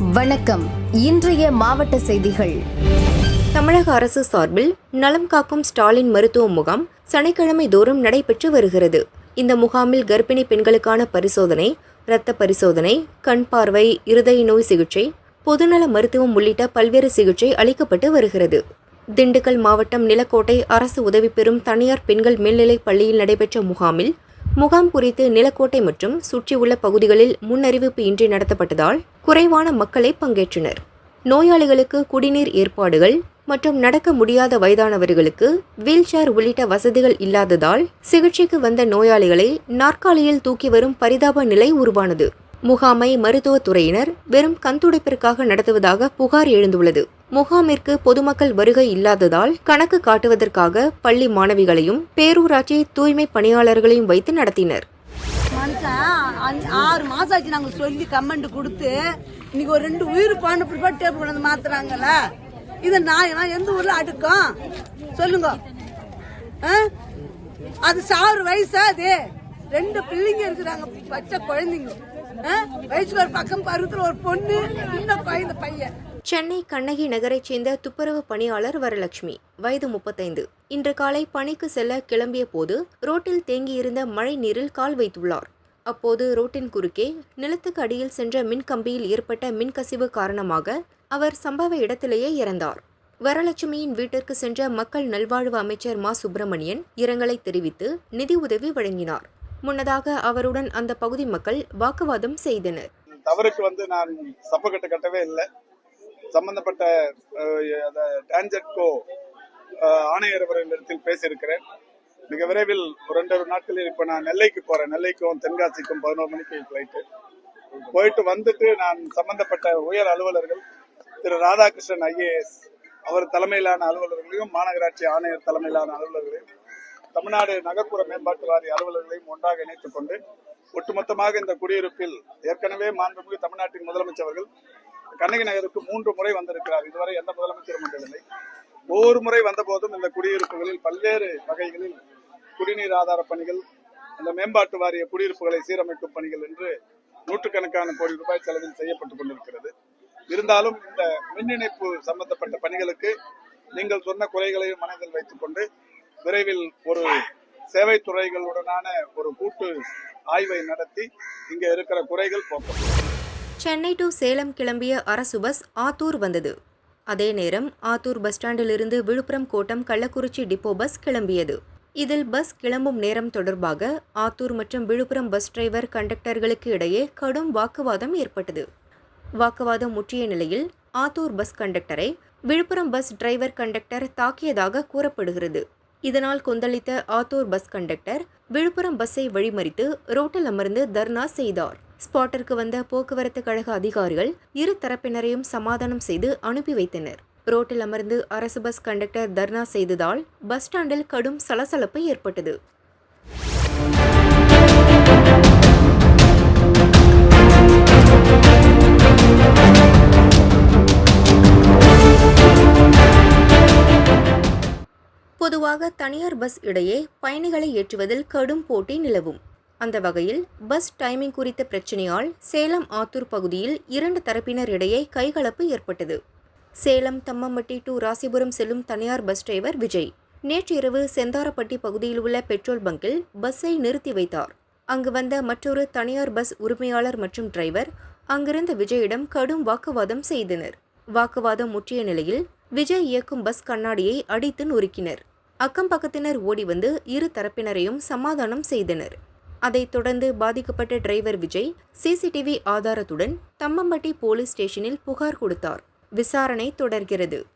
வணக்கம். இன்றைய மாவட்ட செய்திகள். தமிழக அரசு சார்பில் நலம் காக்கும் ஸ்டாலின் மருத்துவ முகாம் சனிக்கிழமை தோறும் நடைபெற்று வருகிறது. இந்த முகாமில் கர்ப்பிணி பெண்களுக்கான பரிசோதனை இரத்த பரிசோதனை கண் பார்வை இருதய நோய் சிகிச்சை பொதுநல மருத்துவம் உள்ளிட்ட பல்வேறு சிகிச்சை அளிக்கப்பட்டு வருகிறது. திண்டுக்கல் மாவட்டம் நிலக்கோட்டை அரசு உதவி பெறும் தனியார் பெண்கள் மேல்நிலைப் பள்ளியில் நடைபெற்ற முகாமில் முகாம் குறித்து நிலக்கோட்டை மற்றும் சுற்றியுள்ள பகுதிகளில் முன்னறிவிப்பு இன்றி நடத்தப்பட்டதால் குறைவான மக்களை பங்கேற்றனர். நோயாளிகளுக்கு குடிநீர் ஏற்பாடுகள் மற்றும் நடக்க முடியாத வயதானவர்களுக்கு வீல்சேர் உள்ளிட்ட வசதிகள் இல்லாததால் சிகிச்சைக்கு வந்த நோயாளிகளை நாற்காலியில் தூக்கி வரும் பரிதாப நிலை உருவானது. முகாமை மருத்துவத்துறையினர் வெறும் கண்துடைப்பிற்காக நடத்துவதாக புகார் எழுந்துள்ளது. முகாமிற்கு பொதுமக்கள் வருகை இல்லாததால் கணக்கு காட்டுவதற்காக பள்ளி மாணவிகளையும் பேரூராட்சி தூய்மை பணியாளர்களையும் வைத்து நடத்தினர். மனுஷன் அஞ்சு- ஆறு மாசம் ஆச்சு நாங்க சொல்லி கமெண்ட் கொடுத்து இன்னைக்கு ஒரு ரெண்டு உயிர் பாண்டு பிற்பாடு டேப் கொண்டு மாத்துறாங்கல்ல? இது நான் எந்த ஊர்ல அடுக்கும்? சொல்லுங்க. ஆ? அது சாறு வயசா அது? ரெண்டு பிள்ளைங்க இருக்கிறாங்க பச்சை குழந்தைங்க. வயசுக்கு ஒரு பக்கம் பருவத்தில் ஒரு பொண்ணு இன்னும் பையன் பையன். சென்னை கண்ணகி நகரைச் சேர்ந்த துப்புரவு பணியாளர் வரலட்சுமி வயது முப்பத்தைந்து. இன்று காலை பணிக்கு செல்ல கிளம்பிய போது ரோட்டில் தேங்கியிருந்த மழை நீரில் கால் வைத்துள்ளார். அப்போது ரோட்டின் குறுக்கே நிலத்துக்கு அடியில் சென்ற மின்கம்பியில் ஏற்பட்ட மின்கசிவு காரணமாக அவர் சம்பவ இடத்திலேயே இறந்தார். வரலட்சுமியின் வீட்டிற்கு சென்ற மக்கள் நல்வாழ்வு அமைச்சர் மா. சுப்பிரமணியன் இரங்கலை தெரிவித்து நிதி உதவி வழங்கினார். முன்னதாக அவருடன் அந்த பகுதி மக்கள் வாக்குவாதம் செய்தனர். தவறுக்கு வந்து நான் சப்பக்கட்டு கட்டவே இல்லை. சம்பந்தப்பட்ட டான்ஜெட்கோ ஆணையர் அவர்களிடத்தில் பேசியிருக்கிறேன். மிக விரைவில் ஒரு ரெண்டு நாட்களில் இப்போ நான் நெல்லைக்கு போறேன். நெல்லைக்கும் தென்காசிக்கும் பதினோரு மணிக்கு ஃப்ளைட்டு போயிட்டு வந்துட்டு நான் சம்பந்தப்பட்ட உயர் அலுவலர்கள் திரு ராதாகிருஷ்ணன் ஐஏஎஸ் அவர் தலைமையிலான அலுவலர்களையும் மாநகராட்சி ஆணையர் தலைமையிலான அலுவலர்களையும் தமிழ்நாடு நகர்ப்புற மேம்பாட்டு வாரிய அலுவலர்களையும் ஒன்றாக இணைத்துக் கொண்டு ஒட்டுமொத்தமாக இந்த குடியிருப்பில் ஏற்கனவே மாண்புமிகு தமிழ்நாட்டின் முதலமைச்சர் அவர்கள் கண்ணகி நகருக்கு மூன்று முறை வந்திருக்கிறார். இதுவரை எந்த முதலமைச்சரும் வந்ததில்லை. ஒவ்வொரு முறை வந்த போதும் இந்த குடியிருப்புகளில் பல்வேறு வகைகளில் குடிநீர் ஆதார பணிகள் அந்த மேம்பாட்டு வாரிய குடியிருப்புகளை சீரமைக்கும் பணிகள் என்று நூற்றுக்கணக்கான கோடி ரூபாய் செலவில் செய்யப்பட்டுக் கொண்டிருக்கிறது. இருந்தாலும் இந்த மின் இணைப்பு சம்பந்தப்பட்ட பணிகளுக்கு நீங்கள் சொன்ன குறைகளையும் மனதில் வைத்துக் கொண்டு விரைவில் ஒரு சேவை துறைகளுடனான ஒரு கூட்டு ஆய்வை நடத்தி இங்க இருக்கிற குறைகள் சென்னை டு சேலம் கிளம்பிய அரசு பஸ் ஆத்தூர் வந்தது. அதே நேரம் ஆத்தூர் பஸ் ஸ்டாண்டிலிருந்து விழுப்புரம் கோட்டம் கள்ளக்குறிச்சி டிப்போ பஸ் கிளம்பியது. இதில் பஸ் கிளம்பும் நேரம் தொடர்பாக ஆத்தூர் மற்றும் விழுப்புரம் பஸ் டிரைவர் கண்டக்டர்களுக்கு இடையே கடும் வாக்குவாதம் ஏற்பட்டது. வாக்குவாதம் முற்றிய நிலையில் ஆத்தூர் பஸ் கண்டக்டரை விழுப்புரம் பஸ் டிரைவர் கண்டக்டர் தாக்கியதாக கூறப்படுகிறது. இதனால் கொந்தளித்த ஆத்தூர் பஸ் கண்டக்டர் விழுப்புரம் பஸ்ஸை வழிமறித்து ரோட்டில் அமர்ந்து தர்ணா செய்தார். ஸ்பாட்டிற்கு வந்த போக்குவரத்து கழக அதிகாரிகள் இரு தரப்பினரையும் சமாதானம் செய்து அனுப்பி வைத்தனர். ரோட்டில் அமர்ந்து அரசு பஸ் கண்டக்டர் தர்ணா செய்ததால் பஸ் ஸ்டாண்டில் கடும் சலசலப்பு ஏற்பட்டது. பொதுவாக தனியார் பஸ் இடையே பயணிகளை ஏற்றுவதில் கடும் போட்டி நிலவும். அந்த வகையில் பஸ் டைமிங் குறித்த பிரச்சனையால் சேலம் ஆத்தூர் பகுதியில் இரண்டு தரப்பினர் இடையே கைகலப்பு ஏற்பட்டது. சேலம் தம்மம்பட்டி டு ராசிபுரம் செல்லும் தனியார் பஸ் டிரைவர் விஜய். நேற்று இரவு செந்தாரப்பட்டி பகுதியில் உள்ள பெட்ரோல் பங்கில் பஸ்ஸை நிறுத்தி வைத்தார். அங்கு வந்த மற்றொரு தனியார் பஸ் உரிமையாளர் மற்றும் டிரைவர் அங்கிருந்த விஜயிடம் கடும் வாக்குவாதம் செய்தனர். வாக்குவாதம் முற்றிய நிலையில் விஜய் இயக்கும் பஸ் கண்ணாடியை அடித்து நொறுக்கினர். அக்கம் பக்கத்தினர் ஓடி வந்து இரு தரப்பினரையும் சமாதானம் செய்தனர். அதைத் தொடர்ந்து பாதிக்கப்பட்ட டிரைவர் விஜய் சிசிடிவி ஆதாரத்துடன் தம்மம்பட்டி போலீஸ் ஸ்டேஷனில் புகார் கொடுத்தார். விசாரணை தொடர்கிறது.